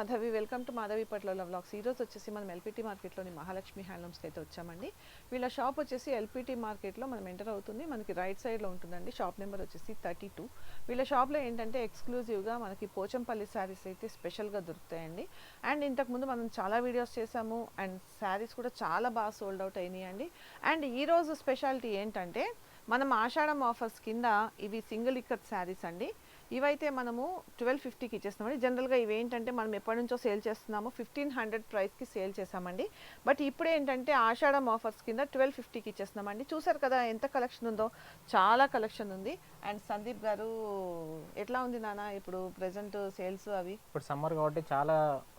Madhavi welcome to Madhavi పట్ల vlogs ఈరోజు వచ్చేసి మనం ఎల్పిటి మార్కెట్లోని మహాలక్ష్మి హ్యాండ్లూమ్స్కి అయితే వచ్చామండి. వీళ్ళ షాప్ వచ్చేసి ఎల్పిటి మార్కెట్లో మనం ఎంటర్ అవుతుంది. మనకి రైట్ సైడ్లో ఉంటుందండి. షాప్ నెంబర్ వచ్చేసి థర్టీ టూ. వీళ్ళ షాప్లో ఏంటంటే ఎక్స్క్లూజివ్గా మనకి పోచంపల్లి శారీస్ అయితే స్పెషల్గా దొరుకుతాయండి. అండ్ ఇంతకుముందు మనం చాలా వీడియోస్ చేసాము అండ్ శారీస్ కూడా చాలా బాగా సోల్డ్ అవుట్ అయినాయి అండి అండ్ ఈరోజు స్పెషాలిటీ ఏంటంటే మనం ఆషాఢం ఆఫర్స్ కింద ఇవి సింగిల్ ఇక్కత్ శారీస్ అండి. ఇవైతే మనము ట్వెల్వ్ ఫిఫ్టీకి ఇచ్చేస్తామండి జనరల్గా ఇవి ఏంటంటే మనం ఎప్పటి నుంచో సేల్ చేస్తున్నాము ఫిఫ్టీన్ హండ్రెడ్ ప్రైస్కి సేల్ చేసామండి బట్ ఇప్పుడు ఏంటంటే ఆషాఢం ఆఫర్స్ కింద ట్వెల్వ్ ఫిఫ్టీకి ఇచ్చేస్తున్నామండి. చూసారు కదా ఎంత కలెక్షన్ ఉందో? చాలా కలెక్షన్ ఉంది. అండ్ సందీప్ గారు ఎట్లా ఉంది నాన్న ఇప్పుడు ప్రెసెంట్ సేల్స్ అవి? ఇప్పుడు సమ్మర్ కాబట్టి చాలా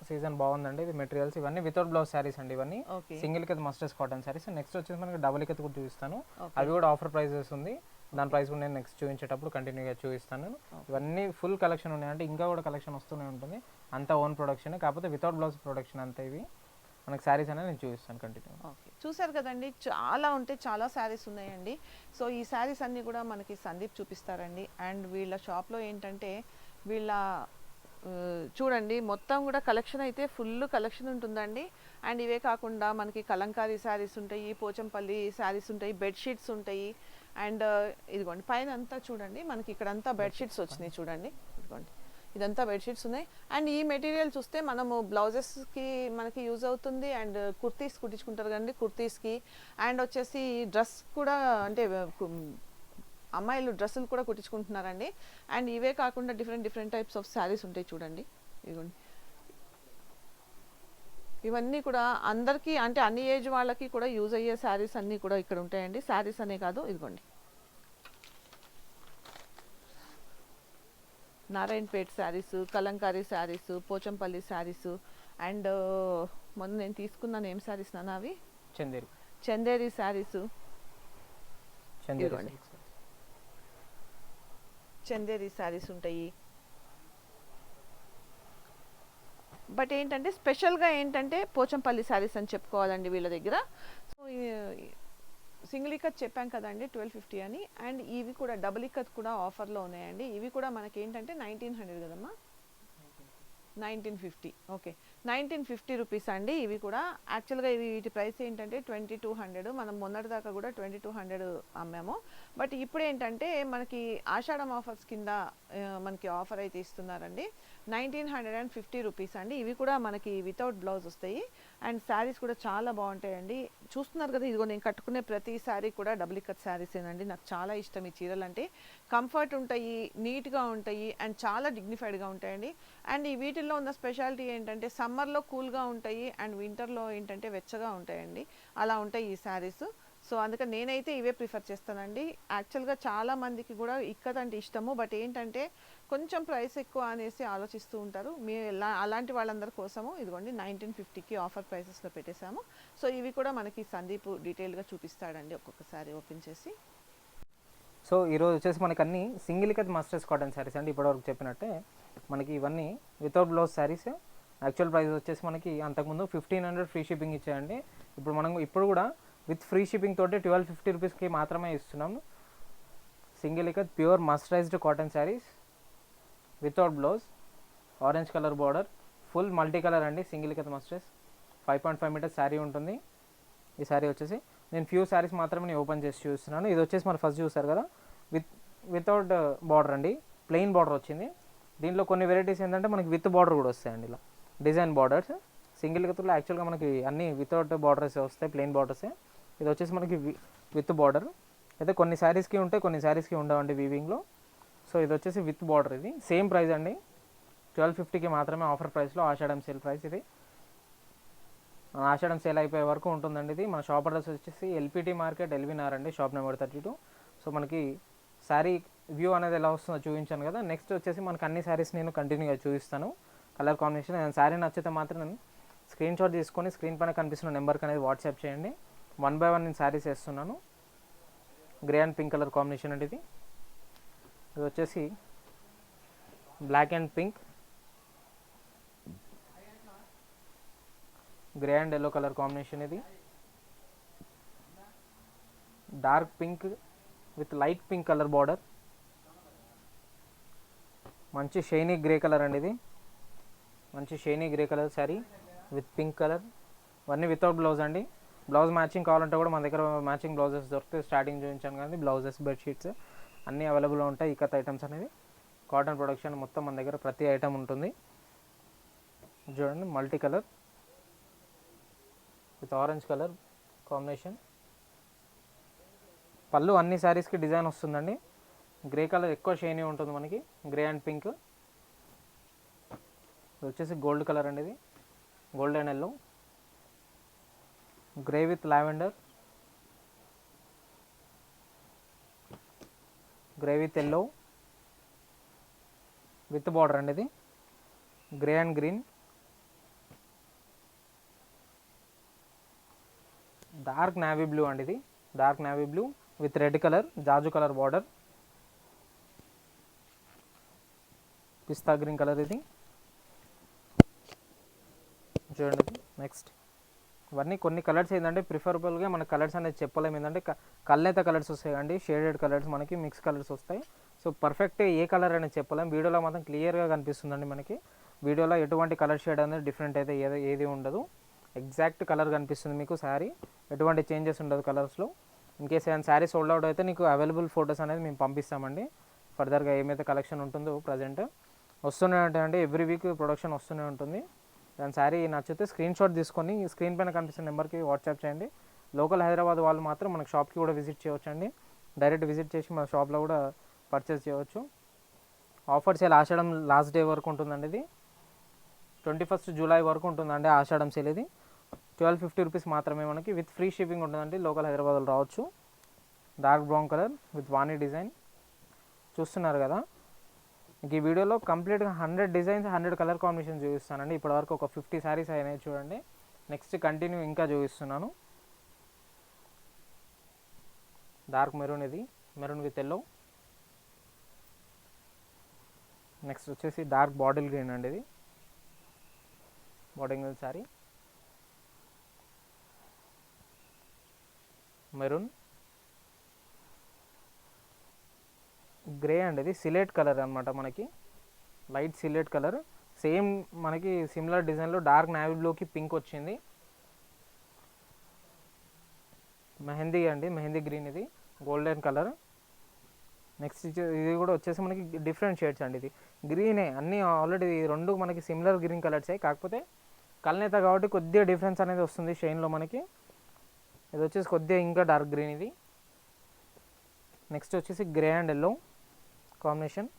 సీజన్ బాగుందండి. ఇది మెటీరియల్స్ ఇవన్నీ వితౌట్ బ్లౌజ్ శారీస్ అండి ఇవన్నీ. సింగిల్ కింద మస్టర్స్ కాటన్ శారీస్. నెక్స్ట్ వచ్చేసి మనకి డబుల్ కింద కూడా చూపిస్తాను. అవి కూడా ఆఫర్ ప్రైజెస్ ఉంది. దాని ప్రైస్ కూడా నేను నెక్స్ట్ చూపించేటప్పుడు కంటిన్యూగా చూపిస్తాను. ఇవన్నీ ఫుల్ కలెక్షన్ ఉన్నాయి. అంటే ఇంకా కూడా కలెక్షన్ వస్తూనే ఉంటుంది. అంతా ఓన్ ప్రొడక్షన్ కాకపోతే వితౌట్ బ్లౌజ్ ప్రొడక్షన్ అంతా ఇవి. మనకి శారీస్ అనేది నేను చూపిస్తాను కంటిన్యూ ఓకే. చూసారు కదండి చాలా ఉంటే చాలా శారీస్ ఉన్నాయండి. సో ఈ శారీస్ అన్నీ కూడా మనకి సందీప్ చూపిస్తారండి. అండ్ వీళ్ళ షాప్లో ఏంటంటే వీళ్ళ చూడండి మొత్తం కూడా కలెక్షన్ అయితే ఫుల్ కలెక్షన్ ఉంటుందండి. అండ్ ఇవే కాకుండా మనకి కలంకారీ శారీస్ ఉంటాయి పోచంపల్లి శారీస్ ఉంటాయి బెడ్షీట్స్ ఉంటాయి. అండ్ ఇదిగోండి పైన అంతా చూడండి మనకి ఇక్కడంతా బెడ్షీట్స్ వచ్చినాయి చూడండి. ఇదిగోండి ఇదంతా బెడ్షీట్స్ ఉన్నాయి. అండ్ ఈ మెటీరియల్ చూస్తే మనము బ్లౌజెస్కి మనకి యూజ్ అవుతుంది అండ్ కుర్తీస్ కుట్టించుకుంటారు కదండి కుర్తీస్కి. అండ్ వచ్చేసి డ్రెస్ కూడా అంటే అమ్మాయిలు డ్రెస్సులు కూడా కుట్టించుకుంటున్నారండి. అండ్ ఇవే కాకుండా different different types of saris ఉంటాయి చూడండి. ఇదిగోండి ఇవన్నీ కూడా అందరికీ అంటే అన్ని ఏజ్ వాళ్ళకి కూడా యూజ్ అయ్యే శారీస్ అన్నీ కూడా ఇక్కడ ఉంటాయండి. శారీస్ అనే కాదు ఇదిగోండి. నారాయణపేట్ శారీస్ కలంకారీ శారీస్ పోచంపల్లి శారీస్ అండ్ మొన్న నేను తీసుకున్నాను ఏం శారీస్ నాన్న అవి? చందేరి. చందేరి శారీస్. చందేరి శారీస్ ఉంటాయి. బట్ ఏంటంటే స్పెషల్గా ఏంటంటే పోచంపల్లి శారీస్ అని చెప్పుకోవాలండి వీళ్ళ దగ్గర. సో సింగిల్ ఇక్కత్ చెప్పాం కదండి ట్వెల్వ్ ఫిఫ్టీ అని. అండ్ ఇవి కూడా డబుల్ ఇక్కత్ కూడా ఆఫర్లో ఉన్నాయండి. ఇవి కూడా మనకి ఏంటంటే నైన్టీన్ హండ్రెడ్ కదమ్మా? Nineteen fifty. Okay. Nineteen fifty rupees అండి ఇవి కూడా. యాక్చువల్గా ఇవి వీటి ప్రైస్ ఏంటంటే ట్వంటీ టూ హండ్రెడ్. మనం మొన్నటి దాకా కూడా ట్వంటీ టూ హండ్రెడ్ అమ్మాము. బట్ ఇప్పుడు ఏంటంటే మనకి ఆషాఢం ఆఫర్స్ కింద మనకి ఆఫర్ అయితే ఇస్తున్నారండి. Nineteen hundred and fifty rupees అండి. ఇవి కూడా మనకి వితౌట్ బ్లౌజ్ వస్తాయి. అండ్ శారీస్ కూడా చాలా బాగుంటాయండి. చూస్తున్నారు కదా ఇదిగో నేను కట్టుకునే ప్రతి శారీ కూడా డబుల్ ఇక్కత్ శారీసేనండి నాకు చాలా ఇష్టం ఈ చీరలు అంటే. కంఫర్ట్ ఉంటాయి నీట్గా ఉంటాయి అండ్ చాలా డిగ్నిఫైడ్గా ఉంటాయండి. అండ్ ఈ వీటిల్లో ఉన్న స్పెషాలిటీ ఏంటంటే సమ్మర్లో కూల్గా ఉంటాయి అండ్ వింటర్లో ఏంటంటే వెచ్చగా ఉంటాయండి. అలా ఉంటాయి ఈ శారీస్. సో అందుకని నేనైతే ఇవే ప్రిఫర్ చేస్తానండి. యాక్చువల్గా చాలా మందికి కూడా ఇక్కత్ అంటే ఇష్టము. బట్ ఏంటంటే కొంచెం ప్రైస్ ఎక్కువ అనేసి ఆలోచిస్తూ ఉంటారు. మీ ఎలా- అలాంటి వాళ్ళందరి కోసము ఇదిగోండి నైన్టీన్ ఫిఫ్టీకి ఆఫర్ ప్రైసెస్లో పెట్టేశాము. సో ఇవి కూడా మనకి సందీప్ డీటెయిల్గా చూపిస్తాడండి ఒక్కొక్కసారి ఓపెన్ చేసి. సో ఈరోజు వచ్చేసి మనకి అన్ని సింగిల్ కత్ మస్టర్స్ కాటన్ శారీస్ అండి ఇప్పటివరకు చెప్పినట్టే. మనకి ఇవన్నీ without blouse saris. Actual price వచ్చేసి మనకి అంతకుముందు ఫిఫ్టీన్ హండ్రెడ్ ఫ్రీ షిప్పింగ్ ఇచ్చాయండి. ఇప్పుడు మనం ఇప్పుడు కూడా విత్ ఫ్రీ షిప్పింగ్ తోటి ట్వెల్వ్ ఫిఫ్టీ రూపీస్కి మాత్రమే ఇస్తున్నాము. సింగిల్ కత్ pure mercerised cotton saris. Without blouse orange colour border full multi colour అండి సింగిల్ కథ మస్టర్స్ five point five metres sari ఉంటుంది. ఈ శారీ వచ్చేసి నేను ఫ్యూ శారీస్ మాత్రమే నేను ఓపెన్ చేసి చూస్తున్నాను. ఇది వచ్చేసి మనం ఫస్ట్ చూసారు కదా? విత్ వితౌట్ బార్డర్ అండి. ప్లెయిన్ బార్డర్ వచ్చింది. దీంట్లో కొన్ని వెరైటీస్ ఏంటంటే మనకి విత్ బార్డర్ కూడా వస్తాయండి ఇలా. డిజైన్ బార్డర్స్ సింగిల్ కత్తులో యాక్చువల్గా మనకి అన్ని వితౌట్ బార్డర్స్ వస్తాయి ప్లెయిన్ బార్డర్సే ఇది వచ్చేసి మనకి విత్ బార్డర్ అయితే కొన్ని శారీస్కి ఉంటాయి కొన్ని శారీస్కి ఉండవండి వీవింగ్లో సో ఇది వచ్చేసి విత్ బార్డర్ ఇది. సేమ్ ప్రైస్ అండి. ట్వెల్వ్ ఫిఫ్టీకి మాత్రమే ఆఫర్ ప్రైస్లో ఆషాఢం సేల్ ప్రైస్ ఇది. మన ఆషాఢం సేల్ అయిపోయే వరకు ఉంటుందండి ఇది. మన షాప్ అడ్రస్ వచ్చేసి ఎల్పిటి మార్కెట్ ఎల్వినార్ అండి shop number thirty two. So మనకి శారీ వ్యూ అనేది ఎలా వస్తుందో చూపించాను కదా. నెక్స్ట్ వచ్చేసి మనకి అన్ని శారీస్ నేను కంటిన్యూగా చూపిస్తాను. Colour combination. శారీ నచ్చితే మాత్రం నేను స్క్రీన్ షాట్ తీసుకొని స్క్రీన్ పైన కనిపిస్తున్న నెంబర్కి అనేది వాట్సాప్ చేయండి. వన్ బై వన్ నేను శారీస్ వేస్తున్నాను. Grey and pink colour combination అండి ఇది. ఇది వచ్చేసి black and pink grey and yellow colour combination ఇది. Dark pink with light pink colour border మంచి షైనీ గ్రే కలర్ అండి ఇది. మంచి shiny grey colour sari with pink colour ఇవన్నీ వితౌట్ బ్లౌజ్ అండి. బ్లౌజ్ మ్యాచింగ్ కావాలంటే కూడా మన దగ్గర మ్యాచింగ్ బ్లౌజెస్ దొరికితే స్టార్టింగ్ చూపించాను కానీ బ్లౌజెస్ బెడ్షీట్స్ అన్నీ అవైలబుల్ ఉంటాయి. ఇకత్ ఐటమ్స్ అనేవి. కాటన్ ప్రొడక్షన్ మొత్తం మన దగ్గర ప్రతి ఐటమ్ ఉంటుంది. చూడండి multi colour with orange colour combination పళ్ళు అన్ని శారీస్కి డిజైన్ వస్తుందండి. గ్రే కలర్ ఎక్కువ షైనీ ఉంటుంది మనకి. గ్రే అండ్ పింక్ ఇది వచ్చేసి గోల్డ్ కలర్ అండి ఇది. Gold and yellow grey with lavender gravy తెల్లో విత్ బార్డర్ అండి ఇది. Grey and green. Dark navy blue అండి ఇది. Dark navy blue with red colour Jaju colour border. Pista green colour ఇది. చూడండి నెక్స్ట్. ఇవన్నీ కొన్ని కలర్స్ ఏంటంటే ప్రిఫరబుల్గా మన కలర్స్ అనేది చెప్పలేము. ఏంటంటే క- కళ్ళైత కలర్స్ వస్తాయి అండి షేడెడ్ కలర్స్ మనకి మిక్స్ కలర్స్ వస్తాయి. సో పర్ఫెక్ట్ ఏ కలర్ అనేది చెప్పలేం. వీడియోలో మాత్రం క్లియర్గా కనిపిస్తుందండి మనకి. వీడియోలో ఎటువంటి కలర్ షేడ్ అనేది డిఫరెంట్ అయితే ఏది ఏది ఉండదు. ఎగ్జాక్ట్ కలర్ కనిపిస్తుంది మీకు శారీ ఎటువంటి చేంజెస్ ఉండదు కలర్స్లో ఇన్ కేస్ ఏమైనా శారీ సోల్డ్ అవుట్ అయితే నీకు అవైలబుల్ ఫొటోస్ అనేది మేము పంపిస్తామండి. ఫర్దర్గా ఏమైతే కలెక్షన్ ఉంటుందో ప్రజెంట్ వస్తూనే ఉంటాయండి. ఎవ్రీ వీక్ ప్రొడక్షన్ వస్తూనే ఉంటుంది. దాని శారీ నచ్చితే స్క్రీన్ షాట్ తీసుకొని స్క్రీన్ పైన కనిపిస్తున్న నెంబర్కి వాట్సాప్ చేయండి. లోకల్ హైదరాబాద్ వాళ్ళు మాత్రం మనకు షాప్కి కూడా విజిట్ చేయవచ్చండి. డైరెక్ట్ విజిట్ చేసి మన షాప్లో కూడా పర్చేస్ చేయవచ్చు. ఆఫర్ సేల్ ఆషాఢం లాస్ట్ డే వరకు ఉంటుందండి ఇది. ట్వంటీ ఫస్ట్ జూలై వరకు ఉంటుందండి ఆషాఢం సేల్ ఇది. ట్వెల్వ్ ఫిఫ్టీ రూపీస్ మాత్రమే మనకి విత్ ఫ్రీ షిప్పింగ్ ఉంటుందండి. లోకల్ హైదరాబాద్లో రావచ్చు. డార్క్ బ్రౌన్ కలర్ విత్ వాణి డిజైన్ చూస్తున్నారు కదా? ఈ వీడియోలో కంప్లీట్గా hundred designs hundred colour combination చూపిస్తానండి. ఇప్పటివరకు ఒక ఫిఫ్టీ శారీస్ అయినాయి చూడండి. నెక్స్ట్ కంటిన్యూ ఇంకా చూపిస్తున్నాను. డార్క్ మెరూన్ ఇది. Maroon with yellow. నెక్స్ట్ వచ్చేసి డార్క్ బాటిల్ గ్రీన్ అండి ఇది. Bottle green sari. Maroon. Grey అండి ఇది సిలేట్ కలర్ అన్నమాట మనకి. Light slate colour. సేమ్ మనకి సిమిలర్ డిజైన్లో డార్క్ నావీ బ్లూకి పింక్ వచ్చింది. మెహందీ అండి మెహందీ గ్రీన్ ఇది గోల్డెన్ కలర్. నెక్స్ట్ ఇది కూడా వచ్చేసి మనకి డిఫరెంట్ షేడ్స్ అండి ఇది. గ్రీనే అన్నీ ఆల్రెడీ రెండు మనకి సిమిలర్ గ్రీన్ కలర్సే కాకపోతే కలనేత కాబట్టి కొద్దిగా డిఫరెన్స్ అనేది వస్తుంది షైన్లో మనకి. ఇది వచ్చేసి కొద్దిగా ఇంకా డార్క్ గ్రీన్ ఇది. నెక్స్ట్ వచ్చేసి గ్రే అండ్ ఎల్లో. కాంబినేషన్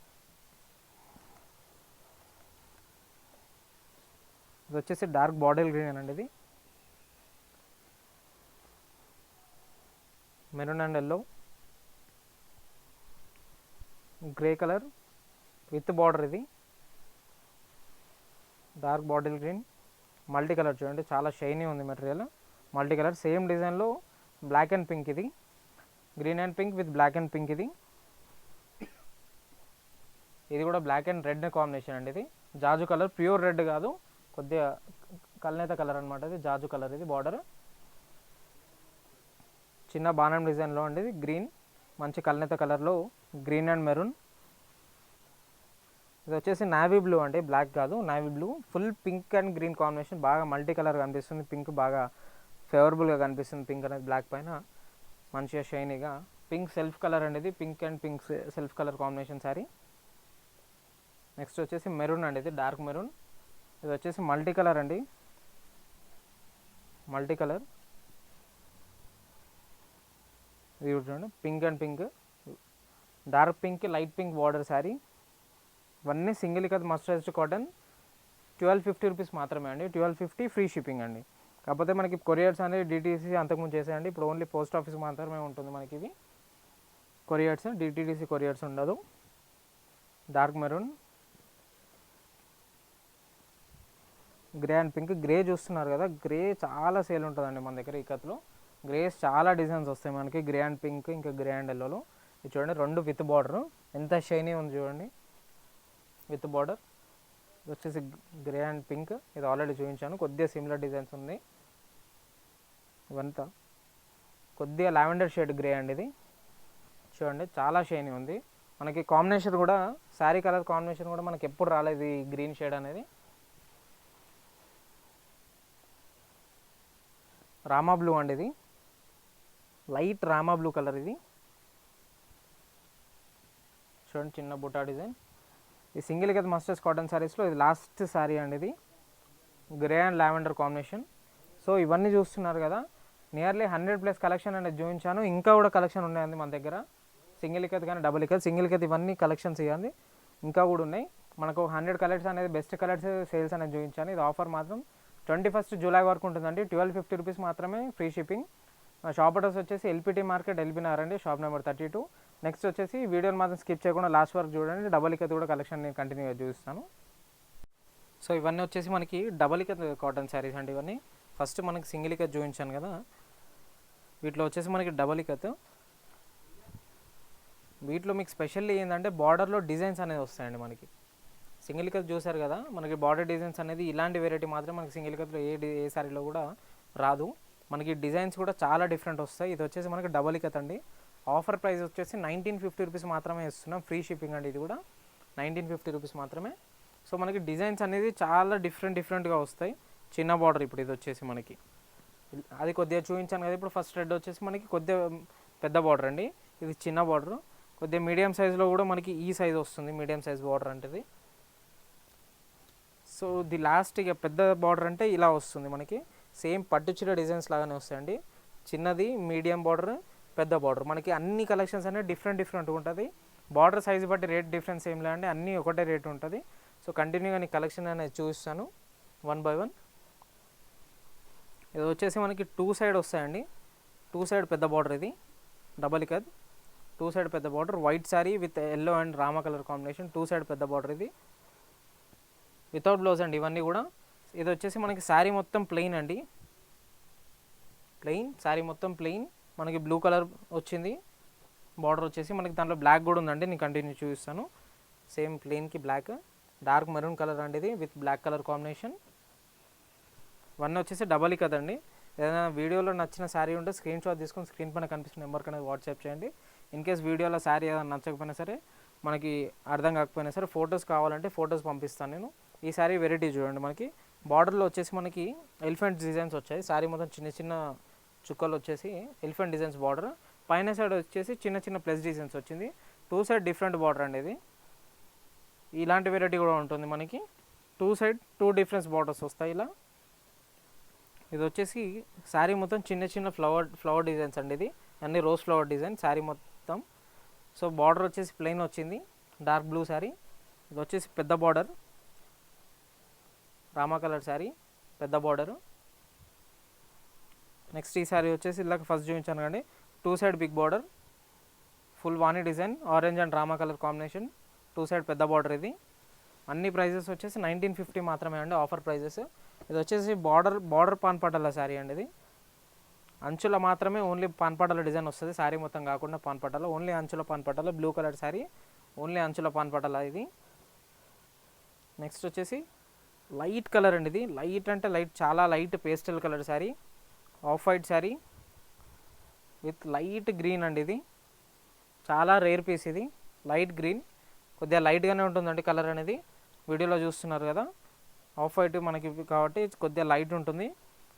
ఇది వచ్చేసి డార్క్ బాటిల్ గ్రీన్ అండి ఇది. Maroon and yellow grey colour with border ఇది. Dark bottle green multi colour చూడండి చాలా షైనీ ఉంది మెటీరియల్ మల్టీ కలర్ సేమ్ డిజైన్లో బ్లాక్ అండ్ పింక్ ఇది. Green and pink with black and pink ఇది. ఇది కూడా బ్లాక్ అండ్ రెడ్ కాంబినేషన్ అండి ఇది. జాజు కలర్ ప్యూర్ రెడ్ కాదు. కొద్దిగా కల్నేత కలర్ అనమాట ఇది జాజు కలర్ ఇది బార్డర్ చిన్న బాణం డిజైన్లో అండి ఇది గ్రీన్ మంచి కల్నేత కలర్లో గ్రీన్ అండ్ మెరూన్ ఇది వచ్చేసి నావీ బ్లూ అండి బ్లాక్ కాదు navy blue full pink and green combination బాగా మల్టీ కలర్ కనిపిస్తుంది. పింక్ బాగా ఫేవరబుల్గా కనిపిస్తుంది పింక్ అనేది బ్లాక్ పైన. మంచిగా షైనీగా పింక్ సెల్ఫ్ కలర్ అనేది pink and pink self colour combination sari next వచ్చేసి మెరూన్ అండి ఇది డార్క్ మెరూన్. ఇది వచ్చేసి మల్టీ కలర్ అండి. Multi colour. ఇది చూడండి pink and pink. Dark pink light pink border sari. ఇవన్నీ సింగిల్ కదా mercerised cotton. Twelve fifty rupees మాత్రమే అండి. ట్వెల్వ్ ఫిఫ్టీ ఫ్రీ షిప్పింగ్ అండి. కాకపోతే మనకి కొరియర్స్ అనేది డిటీసీ అంతకుముందు చేసేయండి ఇప్పుడు ఓన్లీ పోస్ట్ ఆఫీస్ మాత్రమే ఉంటుంది మనకి ఇవి కొరియర్స్ డిటీడీసీ కొరియర్స్ ఉండదు. Dark maroon. Grey and pink grey చూస్తున్నారు కదా గ్రే చాలా సేల్ ఉంటుందండి మన దగ్గర ఈ కత్లో గ్రేస్ చాలా డిజైన్స్ వస్తాయి మనకి గ్రే అండ్ పింక్ ఇంకా గ్రే అండ్ ఎల్లోలో ఇది చూడండి రెండు విత్ బార్డర్ ఎంత షైనీ ఉంది చూడండి. విత్ బార్డర్ వచ్చేసి గ్రే అండ్ పింక్. ఇది ఆల్రెడీ చూపించాను. కొద్దిగా సిమిలర్ డిజైన్స్ ఉంది. ఇవంతా. కొద్దిగా లావెండర్ షేడ్ గ్రే అండి ఇది. చూడండి చాలా షైనీ ఉంది. మనకి కాంబినేషన్ కూడా శారీ కలర్ కాంబినేషన్ కూడా మనకి ఎప్పుడు రాలేదు ఈ గ్రీన్ షేడ్ అనేది. రామా బ్లూ అండి ఇది. లైట్ రామా బ్లూ కలర్ ఇది. చూడండి చిన్న బుటా డిజైన్. ఈ సింగిల్ కదా మస్టర్స్ కాటన్ శారీస్లో ఇది లాస్ట్ శారీ అండి ఇది. Grey and lavender combination so ఇవన్నీ చూస్తున్నారు కదా. నియర్లీ హండ్రెడ్ ప్లస్ కలెక్షన్ అనేది చూపించాను. ఇంకా కూడా కలెక్షన్ ఉన్నాయండి మన దగ్గర. సింగిల్ ఇకత్ కానీ డబుల్ ఇకత్ సింగిల్ ఇకత్ ఇవన్నీ కలెక్షన్స్ ఇవ్వండి. ఇంకా కూడా ఉన్నాయి. మనకు హండ్రెడ్ కలర్స్ అనేది బెస్ట్ కలర్స్ సేల్స్ అనేది చూపించాను. ఇది ఆఫర్ మాత్రం ట్వంటీ ఫస్ట్ జూలై వరకు ఉంటుందండి. ట్వెల్వ్ ఫిఫ్టీ రూపీస్ మాత్రమే ఫ్రీ షిప్పింగ్. షాప్ అడ్రస్ వచ్చేసి ఎల్పిటి మార్కెట్ ఎల్బీనార్ అండి. Shop number thirty two. Next వచ్చేసి వీడియోని మాత్రం స్కిప్ చేయకుండా లాస్ట్ వరకు చూడండి. డబల్ ఇకత్ కూడా కలెక్షన్ నేను కంటిన్యూగా చూపిస్తాను. సో ఇవన్నీ వచ్చేసి మనకి డబల్ ఇకత్ కాటన్ శారీస్ అండి ఇవన్నీ. ఫస్ట్ మనకి సింగిల్ ఇకత్ చూపించాను కదా. వీటిలో వచ్చేసి మనకి డబల్ ఇకత్ వీటిలో మీకు స్పెషల్లీ ఏంటంటే బార్డర్లో డిజైన్స్ అనేది వస్తాయండి మనకి. సింగిల్ కత్ చూసారు కదా మనకి బార్డర్ డిజైన్స్ అనేది ఇలాంటి వెరైటీ మాత్రం మనకి సింగిల్ కత్లో ఏ ఏ శారీలో కూడా రాదు. మనకి డిజైన్స్ కూడా చాలా డిఫరెంట్ వస్తాయి. ఇది వచ్చేసి మనకి డబల్ ఇకత్ అండి. ఆఫర్ ప్రైస్ వచ్చేసి నైన్టీన్ ఫిఫ్టీ రూపీస్ మాత్రమే ఇస్తున్నాం. ఫ్రీ షిప్పింగ్ అండి ఇది కూడా. నైన్టీన్ ఫిఫ్టీ రూపీస్ మాత్రమే. సో మనకి డిజైన్స్ అనేది చాలా డిఫరెంట్ డిఫరెంట్గా వస్తాయి. చిన్న బార్డర్ ఇప్పుడు ఇది వచ్చేసి మనకి. అది కొద్దిగా చూపించాను కదా ఇప్పుడు ఫస్ట్ రెడ్ వచ్చేసి మనకి కొద్దిగా పెద్ద బార్డర్ అండి. ఇది చిన్న బార్డర్ కొద్దిగా మీడియం సైజులో కూడా మనకి ఈ సైజ్ వస్తుంది మీడియం సైజ్ బార్డర్ అంటేది. సో ది లాస్ట్ ఇక పెద్ద బార్డర్ అంటే ఇలా వస్తుంది మనకి. సేమ్ పట్టు చీర డిజైన్స్ లాగానే వస్తాయండి. చిన్నది మీడియం బార్డర్ పెద్ద బార్డర్ మనకి అన్ని కలెక్షన్స్ అనేవి డిఫరెంట్ డిఫరెంట్ ఉంటుంది. బార్డర్ సైజ్ బట్టి రేట్ డిఫరెన్స్ ఏం లేదండి. అన్నీ ఒకటే రేట్ ఉంటుంది. సో కంటిన్యూగా నీ కలెక్షన్ అనేది చూపిస్తాను. వన్ బై వన్ ఇది వచ్చేసి మనకి టూ సైడ్ వస్తాయండి. టూ సైడ్ పెద్ద బార్డర్ ఇది. డబల్ కద్ టూ సైడ్ పెద్ద border white sari with yellow and Rama colour combination two side పెద్ద బార్డర్ ఇది. వితౌట్ బ్లౌజ్ అండి ఇవన్నీ కూడా. ఇది వచ్చేసి మనకి శారీ మొత్తం ప్లెయిన్ అండి. ప్లెయిన్ శారీ మొత్తం ప్లెయిన్ మనకి బ్లూ కలర్ వచ్చింది. బార్డర్ వచ్చేసి మనకి దాంట్లో బ్లాక్ కూడా ఉందండి. నేను కంటిన్యూ చూపిస్తాను. సేమ్ ప్లెయిన్కి బ్లాక్ డార్క్ మెరూన్ కలర్ అండి ఇది with black colour combination one వచ్చేసి డబల్ కదండి. ఏదైనా వీడియోలో నచ్చిన శారీ ఉంటే స్క్రీన్ షాట్ తీసుకొని స్క్రీన్ పైన కనిపిస్తున్న నెంబర్కి అనేది వాట్సాప్ చేయండి. ఇన్ కేస్ వీడియోలో శారీ ఏదైనా నచ్చకపోయినా సరే మనకి అర్థం కాకపోయినా సరే ఫొటోస్ కావాలంటే ఫొటోస్ పంపిస్తాను నేను. ఈ శారీ వెరైటీ చూడండి మనకి. బార్డర్లో వచ్చేసి మనకి ఎలిఫెంట్ డిజైన్స్ వచ్చాయి. శారీ మొత్తం చిన్న చిన్న చుక్కలు వచ్చేసి ఎలిఫెంట్ డిజైన్స్ బార్డర్ పైన సైడ్ వచ్చేసి చిన్న చిన్న ప్లస్ డిజైన్స్ వచ్చింది. టూ సైడ్ డిఫరెంట్ బార్డర్ అండి ఇది. ఇలాంటి వెరైటీ కూడా ఉంటుంది మనకి. Two side two difference borders వస్తాయి ఇలా. ఇది వచ్చేసి శారీ మొత్తం చిన్న చిన్న ఫ్లవర్ ఫ్లవర్ డిజైన్స్ అండి ఇది. అన్ని రోజ్ ఫ్లవర్ డిజైన్ శారీ మొత్తం. సో బార్డర్ వచ్చేసి ప్లెయిన్ వచ్చింది. డార్క్ బ్లూ శారీ ఇది వచ్చేసి పెద్ద బార్డర్ రామా కలర్ శారీ పెద్ద బార్డరు నెక్స్ట్ ఈ శారీ వచ్చేసి ఇలాగ ఫస్ట్ చూపించాను కండి two side big border full Vani design orange and రామా కలర్ కాంబినేషన్ టూ సైడ్ పెద్ద బార్డర్ ఇది. అన్ని ప్రైజెస్ వచ్చేసి నైన్టీన్ ఫిఫ్టీ మాత్రమే అండి ఆఫర్ ప్రైజెస్ ఇది వచ్చేసి బార్డర్ బార్డర్ పాన్పటల శారీ అండి ఇది. అంచుల మాత్రమే ఓన్లీ పాన్పటల డిజైన్ వస్తుంది. శారీ మొత్తం కాకుండా పాన్పటల. ఓన్లీ అంచుల పాన్పటల బ్లూ కలర్ శారీ. ఓన్లీ అంచుల పాన్పటల ఇది. నెక్స్ట్ వచ్చేసి లైట్ కలర్ అండి ఇది. లైట్ అంటే లైట్ చాలా light pastel colour sari off white sari with light green అండి ఇది. చాలా రేర్ పీస్ ఇది లైట్ గ్రీన్. కొద్దిగా లైట్గానే ఉంటుందండి కలర్ అనేది. వీడియోలో చూస్తున్నారు కదా ఆఫ్ వైట్ మనకి కాబట్టి కొద్దిగా లైట్ ఉంటుంది.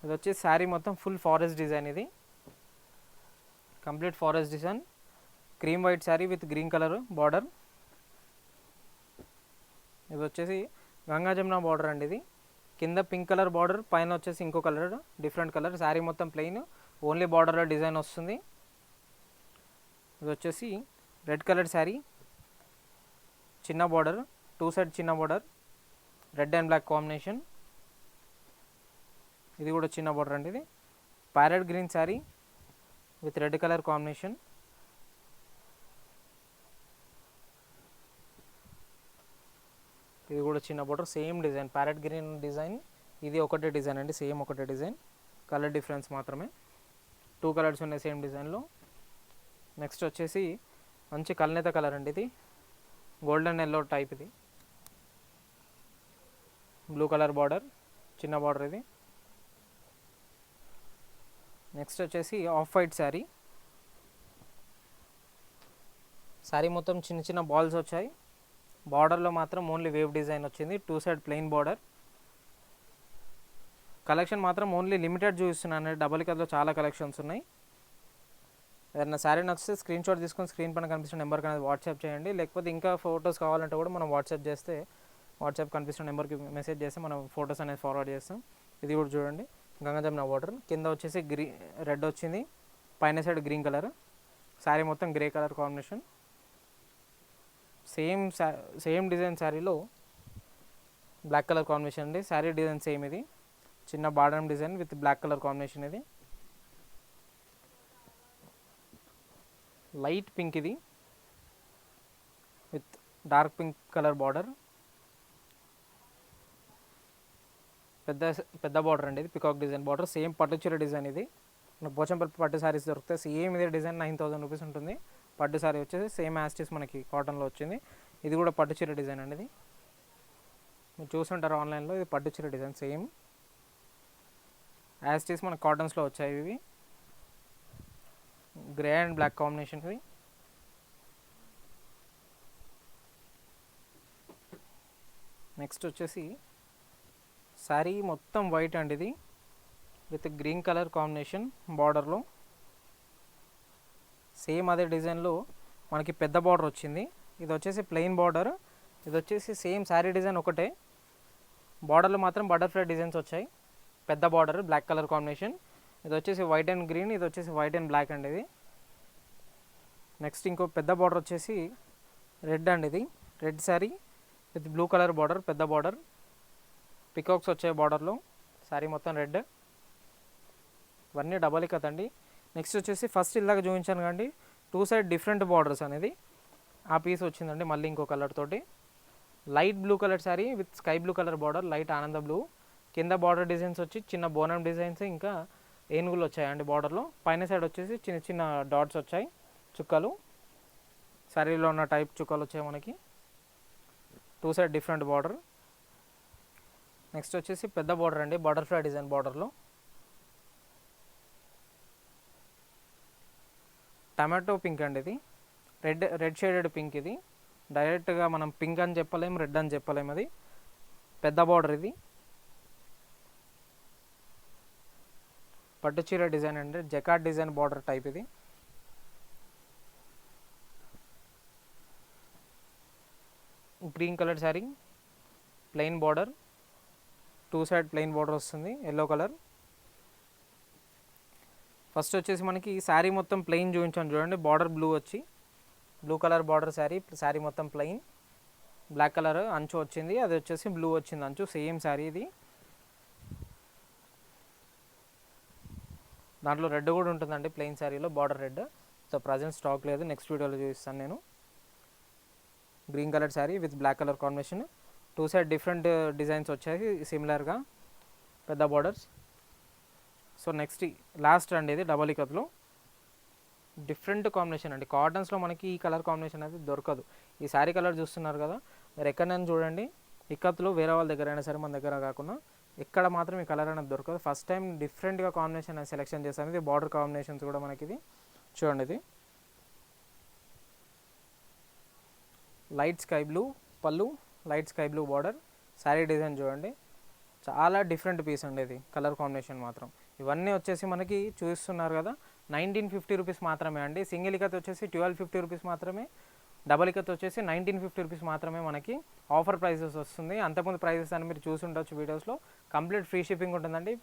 ఇది వచ్చేసి శారీ మొత్తం ఫుల్ ఫారెస్ట్ డిజైన్ ఇది. Complete forest design. Cream white sari with green colour border. ఇది వచ్చేసి గంగా జమున బార్డర్ అండి ఇది. కింద పింక్ కలర్ బార్డర్ పైన వచ్చేసి ఇంకో కలర్ డిఫరెంట్ కలర్ శారీ మొత్తం ప్లెయిన్ ఓన్లీ బార్డర్లో డిజైన్ వస్తుంది. ఇది వచ్చేసి రెడ్ కలర్ శారీ. చిన్న బార్డర్ టూ సైడ్ చిన్న border red and black combination ఇది కూడా చిన్న బార్డర్ అండి ఇది. Parrot green sari with red colour combination ఇది కూడా చిన్న border same design parrot green design ఇది ఒకటే డిజైన్ అండి సేమ్ ఒకటే డిజైన్ కలర్ డిఫరెన్స్ మాత్రమే. టూ కలర్స్ ఉన్నాయి సేమ్ డిజైన్లో నెక్స్ట్ వచ్చేసి మంచి కల్నేత కలర్ అండి ఇది. గోల్డెన్ ఎల్లో టైప్ ఇది. బ్లూ కలర్ బార్డర్ చిన్న బార్డర్ ఇది. నెక్స్ట్ వచ్చేసి ఆఫ్ వైట్ శారీ శారీ మొత్తం చిన్న చిన్న బాల్స్ వచ్చాయి. బార్డర్లో మాత్రం ఓన్లీ వేవ్ డిజైన్ వచ్చింది. Two side plain border. Collection మాత్రం ఓన్లీ లిమిటెడ్ చూపిస్తున్నాను. డబల్ కథలో చాలా కలెక్షన్స్ ఉన్నాయి. ఏదైనా శారీ నచ్చితే స్క్రీన్ షాట్ తీసుకొని స్క్రీన్ పైన కనిపిస్తున్న నెంబర్కి అనేది వాట్సాప్ చేయండి. లేకపోతే ఇంకా ఫొటోస్ కావాలంటే కూడా మనం వాట్సాప్ చేస్తే వాట్సాప్ కనిపిస్తున్న నెంబర్కి మెసేజ్ చేస్తే మనం ఫొటోస్ అనేది ఫార్వర్డ్ చేస్తాం. ఇది కూడా చూడండి. గంగాజమున వాటర్ కింద వచ్చేసి గ్రీ రెడ్ వచ్చింది. పైన సైడ్ గ్రీన్ కలర్. శారీ మొత్తం grey colour combination. Same same design శారీలో బ్లాక్ కలర్ కాంబినేషన్ అండి. శారీ డిజైన్ సేమ్ ఇది. చిన్న border design with black colour combination ఇది. లైట్ పింక్ ఇది. With dark pink colour border. పెద్ద పెద్ద బార్డర్ అండి ఇది పికాక్ డిజైన్ బార్డర్. సేమ్ పట్టు చీర డిజైన్ ఇది. మనకు పోచంపల్లి పట్టు సారీస్ దొరుకుతాయి సేమ్ ఇదే డిజైన్ నైన్ థౌసండ్ రూపీస్ ఉంటుంది. పట్టు సారీ వచ్చేసి సేమ్ యాస్టిస్ మనకి కాటన్లో వచ్చింది. ఇది కూడా పట్టు చీర డిజైన్ అండి ఇది. మీరు చూసుంటారు ఆన్లైన్లో ఇది పట్టు చీర డిజైన్ సేమ్. యాస్టిస్ మనకి కాటన్స్లో వచ్చాయి ఇవి. గ్రే అండ్ బ్లాక్ కాంబినేషన్ ఇవి నెక్స్ట్ వచ్చేసి శారీ మొత్తం వైట్ అండి ఇది. విత్ గ్రీన్ కలర్ కాంబినేషన్ బార్డర్లో. సేమ్ అదే డిజైన్లో మనకి పెద్ద బార్డర్ వచ్చింది. ఇది వచ్చేసి ప్లెయిన్ బార్డర్. ఇది వచ్చేసి సేమ్ శారీ డిజైన్ ఒకటే. బార్డర్లో మాత్రం బటర్ఫ్లై డిజైన్స్ వచ్చాయి. పెద్ద బార్డర్ బ్లాక్ కలర్ కాంబినేషన్. ఇది వచ్చేసి వైట్ అండ్ గ్రీన్ ఇది వచ్చేసి వైట్ అండ్ బ్లాక్ అండి ఇది. నెక్స్ట్ ఇంకో పెద్ద బార్డర్ వచ్చేసి రెడ్ అండి ఇది. Red sari with blue colour border పెద్ద బార్డర్. పికాక్స్ వచ్చాయి బార్డర్లో. శారీ మొత్తం రెడ్. ఇవన్నీ డబల్ కథ అండి నెక్స్ట్ వచ్చేసి ఫస్ట్ ఇలాగ చూపించాను కండి టూ సైడ్ డిఫరెంట్ బార్డర్స్ అనేది. ఆ పీస్ వచ్చిందండి మళ్ళీ ఇంకో కలర్ తోటి. Light blue colour sari with sky blue colour border light ఆనంద బ్లూ. కింద బార్డర్ డిజైన్స్ వచ్చి చిన్న బోనం డిజైన్స్ ఇంకా ఏనుగులు వచ్చాయండి బార్డర్లో. పైన సైడ్ వచ్చేసి చిన్న చిన్న డాట్స్ వచ్చాయి చుక్కలు. శారీలో ఉన్న టైప్ చుక్కలు వచ్చాయి మనకి. Two side different border. Next వచ్చేసి పెద్ద బార్డర్ అండి బటర్ఫ్లై డిజైన్ బార్డర్లో. టమాటో పింక్ అండి ఇది. రెడ్ రెడ్ షేడెడ్ పింక్ ఇది. డైరెక్ట్గా మనం పింక్ అని చెప్పలేము రెడ్ అని చెప్పలేము అది. పెద్ద బార్డర్ ఇది. పట్టు చీర డిజైన్ అండి. జకాట్ డిజైన్ బార్డర్ టైప్ ఇది. Green colour sari. Plain border. Two side plain border వస్తుంది. Yellow colour. ఫస్ట్ వచ్చేసి మనకి శారీ మొత్తం ప్లెయిన్ చూపించాను చూడండి. బార్డర్ బ్లూ వచ్చి blue colour border sari sari మొత్తం ప్లెయిన్ బ్లాక్ కలర్ అంచు వచ్చింది అది వచ్చేసి బ్లూ వచ్చింది అంచు సేమ్ శారీ ఇది. దాంట్లో రెడ్ కూడా ఉంటుందండి ప్లెయిన్ శారీలో border red so present stock లేదు నెక్స్ట్ వీడియోలో చూపిస్తాను నేను. Green colour sari with black colour combination two side different designs వచ్చాయి సిమిలర్గా పెద్ద బార్డర్స్ సో నెక్స్ట్ లాస్ట్ అండి ఇది డబల్ ఇకత్లో డిఫరెంట్ కాంబినేషన్ అండి. కాటన్స్లో మనకి ఈ కలర్ కాంబినేషన్ అనేది దొరకదు. ఈ శారీ కలర్ చూస్తున్నారు కదా మీరు ఎక్కడైనా చూడండి. ఇక్కత్లో వేరే వాళ్ళ దగ్గర అయినా సరే మన దగ్గర కాకుండా ఎక్కడ మాత్రం ఈ కలర్ అనేది దొరకదు. ఫస్ట్ టైం డిఫరెంట్గా కాంబినేషన్ అనేది సెలెక్షన్ చేస్తాను ఇది బార్డర్ కాంబినేషన్స్ కూడా మనకి ఇది. చూడండి ఇది. లైట్ స్కై బ్లూ పళ్ళు light sky blue border sari design చూడండి. చాలా డిఫరెంట్ పీస్ అండి ఇది కలర్ కాంబినేషన్ మాత్రం. ఇవన్నీ వచ్చేసి మనకి చూపిస్తున్నారు కదా. నైన్టీన్ ఫిఫ్టీ రూపీస్ మాత్రమే అండి. సింగిల్ ఇకత్ వచ్చేసి ట్వెల్వ్ ఫిఫ్టీ రూపీస్ మాత్రమే. డబల్ ఇకత్ వచ్చేసి నైన్టీన్ ఫిఫ్టీ రూపీస్ మాత్రమే మనకి ఆఫర్ ప్రైసెస్ వస్తుంది. అంతకుముందు ప్రైసెస్ అని మీరు చూసి ఉండొచ్చు వీడియోస్లో. కంప్లీట్ ఫ్రీ షిప్పింగ్ ఉంటుందండి.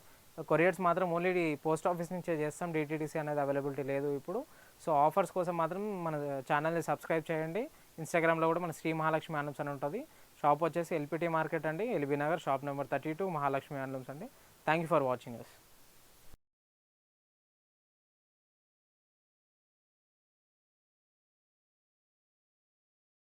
కొరియర్స్ మాత్రం ఓన్లీ పోస్ట్ ఆఫీస్ నుంచే చేస్తాం. డిటీడీసీ అనేది అవైలబిలిటీ లేదు ఇప్పుడు. సో ఆఫర్స్ కోసం మాత్రం మన ఛానల్ని సబ్స్క్రైబ్ చేయండి. ఇన్స్టాగ్రామ్లో కూడా మన శ్రీ మహాలక్ష్మి ఆనమ్స్ అని ఉంటుంది. షాప్ వచ్చేసి ఎల్పిటి మార్కెట్ అండి. LB Nagar shop number thirty two Mahalakshmi handlooms అండి. Thank you for watching us